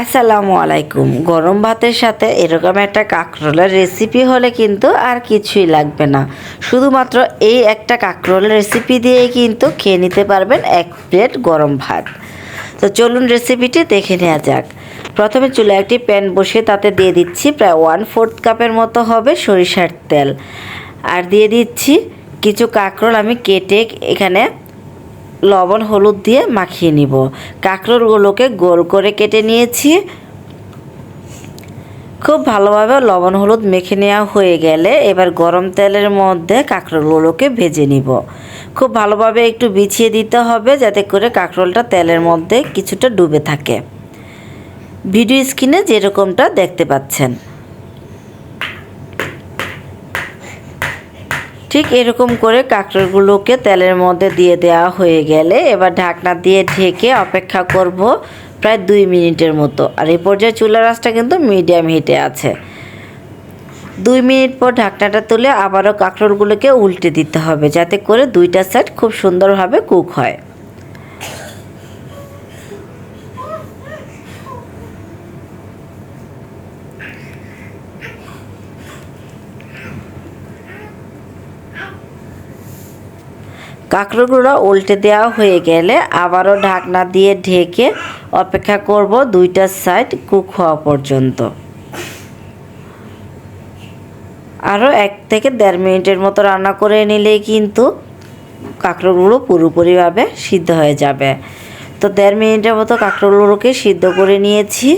আসসালামু আলাইকুম। গরম ভাতের সাথে এরকম একটা কাঁকরোলের রেসিপি হলে কিন্তু আর কিছুই লাগবে না। শুধুমাত্র এই একটা কাঁকরোলের রেসিপি দিয়েই কিন্তু খেয়ে নিতে পারবেন এক প্লেট গরম ভাত। তো চলুন রেসিপিটি দেখে নেওয়া যাক। প্রথমে চুলে একটি প্যান বসিয়ে তাতে দিয়ে দিচ্ছি প্রায় ওয়ান ফোর্থ কাপের মতো হবে সরিষার তেল। আর দিয়ে দিচ্ছি কিছু কাঁকরোল আমি কেটে এখানে লবণ, হলুদ দিয়ে মাখিয়ে নিব। কাঁকরোলগুলোকে গোল করে কেটে নিয়েছি। খুব ভালোভাবে লবণ, হলুদ মেখে নেওয়া হয়ে গেলে এবার গরম তেলের মধ্যে কাঁকরোলগুলোকে ভেজে নিব। খুব ভালোভাবে একটু বিছিয়ে দিতে হবে যাতে করে কাঁকরোলটা তেলের মধ্যে কিছুটা ডুবে থাকে। ভিডিও স্ক্রিনে যেরকমটা দেখতে পাচ্ছেন। ঠিক এরকম করে কাঁকড়গুলোকে তেলের মধ্যে দিয়ে দেওয়া হয়ে গেলে এবার ঢাকনা দিয়ে ঢেকে অপেক্ষা করব প্রায় দুই মিনিটের মতো। আর এই পর্যায়ে চুলার আঁচটা কিন্তু মিডিয়াম হিটে আছে। দুই মিনিট পর ঢাকনাটা তুলে আবারও কাঁকড়গুলোকে উল্টে দিতে হবে যাতে করে দুইটা সাইড খুব সুন্দরভাবে কুক হয়। কাঁকড়োগুলো উল্টে দেওয়া হয়ে গেলে আবারও ঢাকনা দিয়ে ঢেকে অপেক্ষা করব দুইটা সাইড কুক হওয়া পর্যন্ত। আরও এক থেকে দেড় মিনিটের মতো রান্না করে নিলেই কিন্তু কাঁকড়োগুলো পুরোপুরিভাবে সিদ্ধ হয়ে যাবে। তো দেড় মিনিটের মতো কাঁকড়োগুলোকে সিদ্ধ করে নিয়েছি।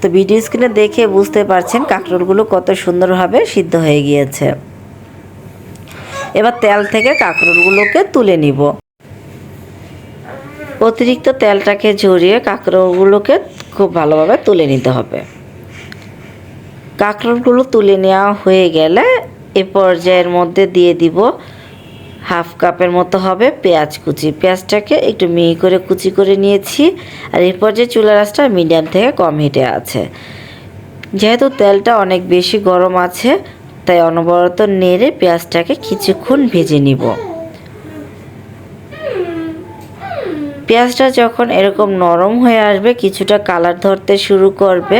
তো ভিডিও স্ক্রিনে দেখে বুঝতে পারছেন কাঁকড়োলগুলো কত সুন্দরভাবে সিদ্ধ হয়ে গিয়েছে। এবার তেল থেকে কাঁকরোলগুলোকে তুলে নিব। অতিরিক্ত তেলটাকে ঝরিয়ে কাঁকরোলগুলোকে খুব ভালোভাবে তুলে নিতে হবে। কাঁকরোলগুলো তুলে নেওয়া হয়ে গেলে এ পর্যায়ের মধ্যে দিয়ে দিব হাফ কাপের মতো হবে পেঁয়াজ কুচি। পেঁয়াজটাকে একটু মিহি করে কুচি করে নিয়েছি আর এই পর্যায়ে চুলা আঁচটা মিডিয়াম থেকে কম হিটে আছে। যেহেতু তেলটা অনেক বেশি গরম আছে তাই অনবরত নেড়ে পেঁয়াজটাকে কিছুক্ষণ ভেজে নিব। পেঁয়াজটা যখন এরকম নরম হয়ে আসবে, কিছুটা কালার ধরতে শুরু করবে।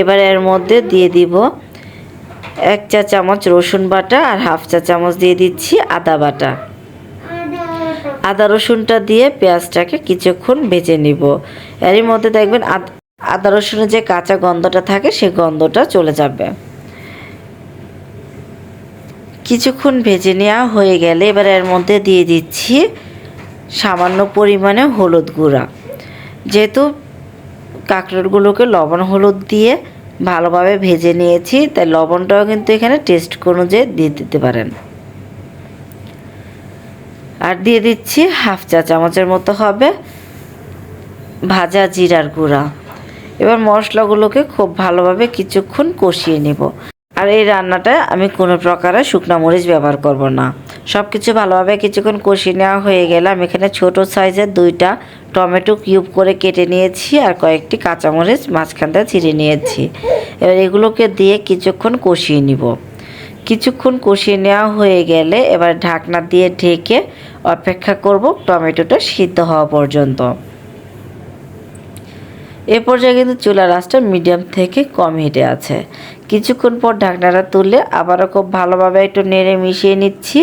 এবার এর মধ্যে দিয়ে দিব এক চা চামচ রসুন বাটা আর হাফ চা চামচ দিয়ে দিচ্ছি আদা বাটা। আদা রসুনটা দিয়ে পেঁয়াজটাকে কিছুক্ষণ ভেজে নিব। এরই মধ্যে দেখবেন আদা রসুনের যে কাঁচা গন্ধটা থাকে সেই গন্ধটা চলে যাবে। কিছুক্ষণ ভেজে নেওয়া হয়ে গেলে এবার এর মধ্যে দিয়ে দিচ্ছি সামান্য পরিমাণে হলুদ গুঁড়া। যেহেতু কাঁকড়গুলোকে লবণ হলুদ দিয়ে ভালোভাবে ভেজে নিয়েছি, তাই লবণটাও কিন্তু এখানে টেস্ট অনুযায়ী দিয়ে দিতে পারেন। আর দিয়ে দিচ্ছি হাফ চা চামচের মতো হবে ভাজা জিরার গুঁড়া। এবার মশলাগুলোকে খুব ভালোভাবে কিছুক্ষণ কষিয়ে নেব। আর এই রান্নাটা আমি কোনো প্রকারে শুকনা মরিচ ব্যবহার করব না। সব কিছু ভালোভাবে কিছুক্ষণ কষিয়ে নেওয়া হয়ে গেলে আমি এখানে ছোটো সাইজের দুইটা টমেটো কিউব করে কেটে নিয়েছি আর কয়েকটি কাঁচামরিচ মাঝখান থেকে ছিঁড়ে নিয়েছি। এবার এগুলোকে দিয়ে কিছুক্ষণ কষিয়ে নিব। কিছুক্ষণ কষিয়ে নেওয়া হয়ে গেলে এবার ঢাকনা দিয়ে ঢেকে অপেক্ষা করব টমেটোটা সিদ্ধ হওয়া পর্যন্ত। এ পর্যায়ে কিন্তু চুলার আঁচটা মিডিয়াম থেকে কম হিটে আছে। কিছুক্ষণ পর ঢাকনাটা তুলে আবারও খুব ভালোভাবে একটু নেড়ে মিশিয়ে নিচ্ছি।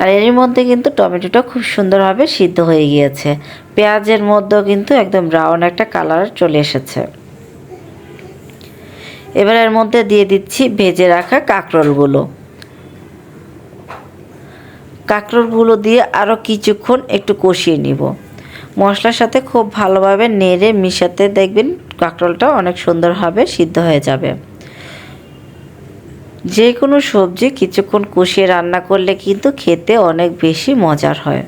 আর এর মধ্যে কিন্তু টমেটোটা খুব সুন্দরভাবে সিদ্ধ হয়ে গিয়েছে। পেঁয়াজের মধ্যেও কিন্তু একদম ব্রাউন একটা কালার চলে এসেছে। এবার এর মধ্যে দিয়ে দিচ্ছি ভেজে রাখা কাঁকরোলগুলো। কাঁকরোলগুলো দিয়ে আরও কিছুক্ষণ একটু কষিয়ে নিব। মশলার সাথে খুব ভালোভাবে নেড়ে মিশাতে দেখবেন কাঁকরোলটা অনেক সুন্দরভাবে সিদ্ধ হয়ে যাবে। যে কোনো সবজি কিছুক্ষণ কষিয়ে রান্না করলে কিন্তু খেতে অনেক বেশি মজার হয়।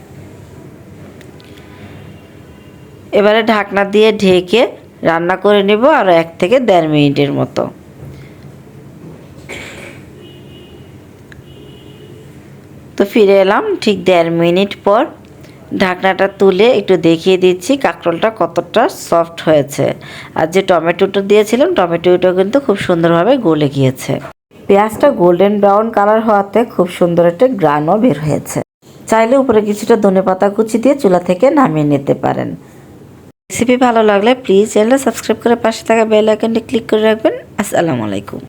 এবারে ঢাকনা দিয়ে ঢেকে রান্না করে নেব আরও এক থেকে দেড় মিনিটের মতো। তো ফিরে এলাম ঠিক দেড় মিনিট পর। ঢাকনাটা তুলে একটু দেখিয়ে দিচ্ছি কাঁকরোলটা কতটা সফট হয়েছে। আর যে টমেটোটা দিয়েছিলাম টমেটোটা কিন্তু খুব সুন্দরভাবে গলে গিয়েছে। পেঁয়াজটা গোল্ডেন ব্রাউন কালার হওয়াতে খুব সুন্দর একটা গ্রানও বের হয়েছে। চাইলে উপরে কিছুটা ধনে পাতা কুচি দিয়ে চুলা থেকে নামিয়ে নিতে পারেন। রেসিপি ভালো লাগলে প্লিজ চ্যানেলটা সাবস্ক্রাইব করে পাশে থাকা বেল আইকনটি ক্লিক করে রাখবেন। আসসালামু আলাইকুম।